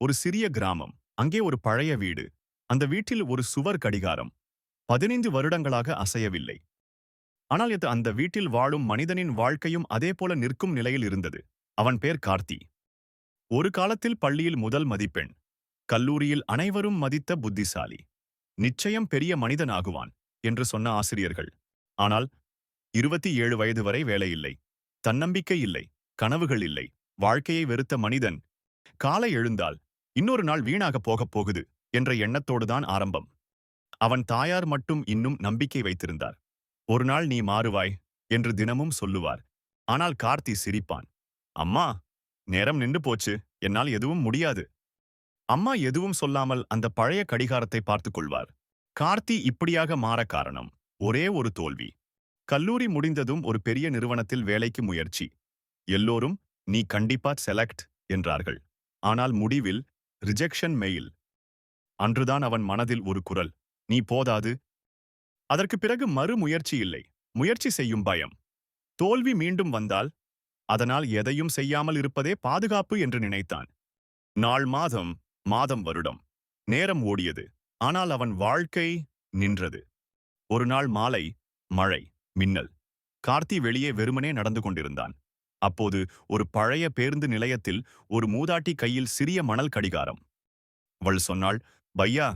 ஒரு சிறிய கிராமம் அங்கே ஒரு பழைய வீடு அந்த வீட்டில் ஒரு சுவர் கடிகாரம். பதினைந்து வருடங்களாக அசையவில்லை. ஆனால் இது அந்த வீட்டில் வாழும் மனிதனின் வாழ்க்கையும் அதேபோல நிற்கும் நிலையில் இருந்தது. அவன் பேர் கார்த்தி. ஒரு காலத்தில் பள்ளியில் முதல் மதிப்பெண். கல்லூரியில் அனைவரும் மதித்த புத்திசாலி. நிச்சயம் பெரிய மனிதனாகுவான் என்று சொன்ன ஆசிரியர்கள். ஆனால் இருபத்தி ஏழு வயது வரை வேலையில்லை. தன்னம்பிக்கை இல்லை கனவுகள் இல்லை வாழ்க்கையை வெறுத்த மனிதன். காலை எழுந்தால் இன்னொரு நாள் வீணாகப் போகப் போகுது என்ற எண்ணத்தோடுதான் ஆரம்பம். அவன் தாயார் மட்டும் இன்னும் நம்பிக்கை வைத்திருந்தார். ஒரு நாள் நீ மாறுவாய் என்று தினமும் சொல்லுவார். ஆனால் கார்த்தி சிரிப்பான். அம்மா நேரம் நின்று போச்சு. என்னால் எதுவும் முடியாது. அம்மா எதுவும் சொல்லாமல் அந்த பழைய கடிகாரத்தை பார்த்துக் கொள்வார். கார்த்தி இப்படியாக மாற காரணம் ஒரே ஒரு தோல்வி. கல்லூரி முடிந்ததும் ஒரு பெரிய நிறுவனத்தில் வேலைக்கு முயற்சி. எல்லோரும் நீ கண்டிப்பா செலக்ட் என்றார்கள். ஆனால் முடிவில் ரிஜெக்ஷன் மெயில் அன்றுதான் அவன் மனதில் ஒரு குரல். நீ போதாது. அதற்கு பிறகு மறு முயற்சி இல்லை. முயற்சி செய்யும் பயம். தோல்வி மீண்டும் வந்தால் அதனால் எதையும் செய்யாமல் இருப்பதே பாதுகாப்பு என்று நினைத்தான். நாள் மாதம் மாதம் வருடம். நேரம் ஓடியது. ஆனால் அவன் வாழ்க்கை நின்றது. ஒரு நாள் மாலை மழை மின்னல். கார்த்தி வெளியே வெறுமனே நடந்து கொண்டிருந்தான். அப்போது ஒரு பழைய பேருந்து நிலையத்தில் ஒரு மூதாட்டி கையில் சிறிய மணல் கடிகாரம். அவள் சொன்னாள் பையா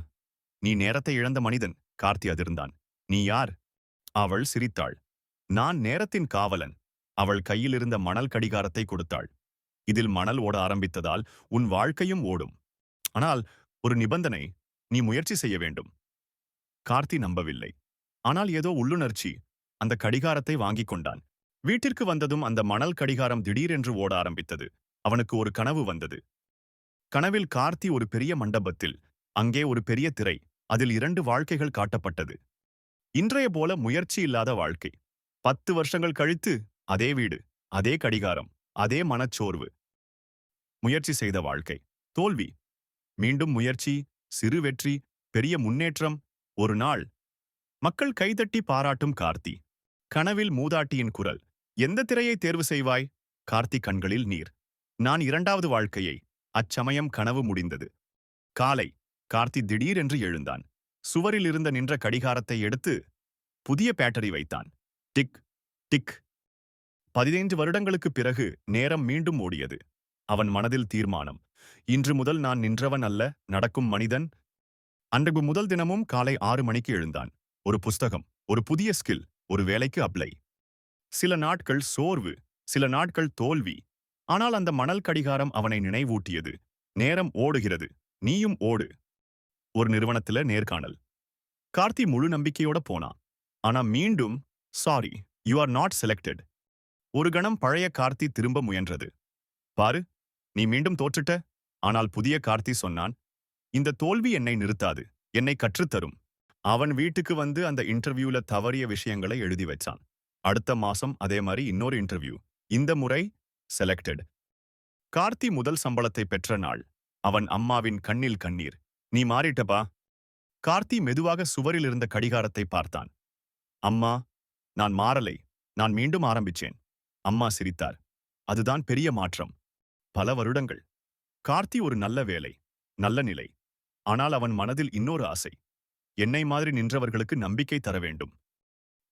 நீ நேரத்தை இழந்த மனிதன் கார்த்தி அதிர்ந்தான். நீ யார்? அவள் சிரித்தாள். நான் நேரத்தின் காவலன். அவள் கையிலிருந்த மணல் கடிகாரத்தை கொடுத்தாள். இதில் மணல் ஓட ஆரம்பித்ததால் உன் வாழ்க்கையும் ஓடும். ஆனால் ஒரு நிபந்தனை நீ முயற்சி செய்ய வேண்டும். கார்த்தி நம்பவில்லை. ஆனால் ஏதோ உள்ளுணர்ச்சி அந்த கடிகாரத்தை வாங்கிக் கொண்டான். வீட்டிற்கு வந்ததும் அந்த மணல் கடிகாரம் திடீரென்று ஓட ஆரம்பித்தது. அவனுக்கு ஒரு கனவு வந்தது. கனவில் கார்த்தி ஒரு பெரிய மண்டபத்தில் அங்கே ஒரு பெரிய திரை அதில் இரண்டு வாழ்க்கைகள் காட்டப்பட்டது. இன்றைய போல முயற்சி இல்லாத வாழ்க்கை. பத்து வருஷங்கள் கழித்து அதே வீடு அதே கடிகாரம் அதே மனச்சோர்வு. முயற்சி செய்த வாழ்க்கை. தோல்வி. மீண்டும் முயற்சி சிறு வெற்றி பெரிய முன்னேற்றம் ஒரு நாள். மக்கள் கைதட்டி பாராட்டும் கார்த்தி. கனவில் மூதாட்டியின் குரல். எந்த திரையை தேர்வு செய்வாய்? கார்த்தி கண்களில் நீர். நான் இரண்டாவது வாழ்க்கையை அச்சமயம் கனவு முடிந்தது. காலை கார்த்தி திடீரென்று எழுந்தான். சுவரில் இருந்த நின்ற கடிகாரத்தை எடுத்து புதிய பேட்டரி வைத்தான். Tick tick. பதினைந்து வருடங்களுக்குப் பிறகு நேரம் மீண்டும் ஓடியது. அவன் மனதில் தீர்மானம். இன்று முதல் நான் நின்றவன் அல்ல நடக்கும் மனிதன். அன்றைக்கு முதல் தினமும் காலை ஆறு மணிக்கு எழுந்தான். ஒரு புஸ்தகம் ஒரு புதிய ஸ்கில் ஒரு வேலைக்கு அப்ளை. சில நாட்கள் சோர்வு சில நாட்கள் தோல்வி. ஆனால் அந்த மணல் கடிகாரம் அவனை நினைவூட்டியது. நேரம் ஓடுகிறது. நீயும் ஓடு. ஒரு நிறுவனத்துல நேர்காணல். கார்த்தி முழு நம்பிக்கையோட போனான் ஆனா மீண்டும் sorry you are not selected ஒரு கணம் பழைய கார்த்தி திரும்ப முயன்றது. பாரு நீ மீண்டும் தோற்றுட்ட? ஆனால் புதிய கார்த்தி சொன்னான் இந்த தோல்வி என்னை நிறுத்தாது என்னை கற்றுத்தரும். அவன் வீட்டுக்கு வந்து அந்த இன்டர்வியூல தவறிய விஷயங்களை எழுதி வச்சான். அடுத்த மாசம் அதே மாதிரி இன்னொரு இன்டர்வியூ இந்த முறை செலக்டட் கார்த்தி முதல் சம்பளத்தை பெற்ற நாள். அவன் அம்மாவின் கண்ணில் கண்ணீர். நீ மாறிட்டப்பா. கார்த்தி மெதுவாக சுவரில் இருந்த கடிகாரத்தை பார்த்தான். அம்மா நான் மாறலை. நான் மீண்டும் ஆரம்பிச்சேன். அம்மா சிரித்தார். அதுதான் பெரிய மாற்றம். பல வருடங்கள். கார்த்தி ஒரு நல்ல வேலை. நல்ல நிலை. ஆனால் அவன் மனதில் இன்னொரு ஆசை. என்னை மாதிரி நின்றவர்களுக்கு நம்பிக்கை தர வேண்டும்.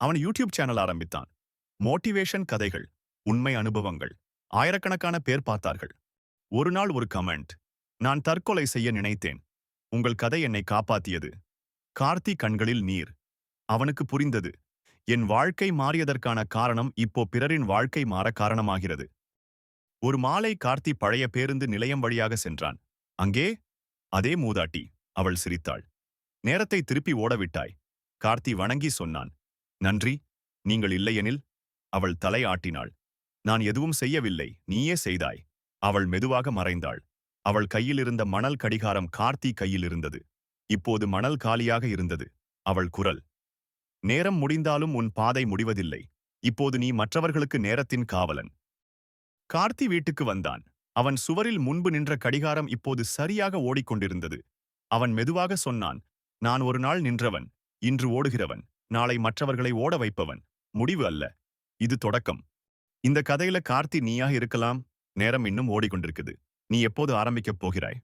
அவன் யூடியூப் சேனல் ஆரம்பித்தான். மோட்டிவேஷன் கதைகள் உண்மை அனுபவங்கள் ஆயிரக்கணக்கான பேர் பார்த்தார்கள். ஒரு நாள் ஒரு கமெண்ட் நான் தற்கொலை செய்ய நினைத்தேன். உங்கள் கதை என்னை காப்பாத்தியது. கார்த்தி கண்களில் நீர். அவனுக்கு புரிந்தது. என் வாழ்க்கை மாறியதற்கான காரணம் இப்போ பிறரின் வாழ்க்கை மாற காரணமாகிறது. ஒரு மாலை கார்த்தி பழைய பேருந்து நிலையம் வழியாக சென்றான். அங்கே அதே மூதாட்டி அவள் சிரித்தாள். நேரத்தை திருப்பி ஓடவிட்டாய். கார்த்தி வணங்கி சொன்னான். நன்றி. நீங்கள் இல்லையெனில் அவள் தலை ஆட்டினாள் நான் எதுவும் செய்யவில்லை. நீயே செய்தாய். அவள் மெதுவாக மறைந்தாள். அவள் கையிலிருந்த மணல் கடிகாரம் கார்த்தி கையில் இருந்தது. இப்போது மணல் காலியாக இருந்தது. அவள் குரல். நேரம் முடிந்தாலும் உன் பாதை முடிவதில்லை. இப்போது நீ மற்றவர்களுக்கு நேரத்தின் காவலன். கார்த்தி வீட்டுக்கு வந்தான். அவன் சுவரில் முன்பு நின்ற கடிகாரம் இப்போது சரியாக ஓடிக்கொண்டிருந்தது. அவன் மெதுவாக சொன்னான் நான் ஒரு நாள் நின்றவன். இன்று ஓடுகிறவன். நாளை மற்றவர்களை ஓட வைப்பவன். முடிவு அல்ல. இது தொடக்கம். இந்த கதையில கார்த்தி நீயாக இருக்கலாம். நேரம் இன்னும் ஓடிக்கொண்டிருக்குது. நீ எப்போது ஆரம்பிக்கப் போகிறாய்?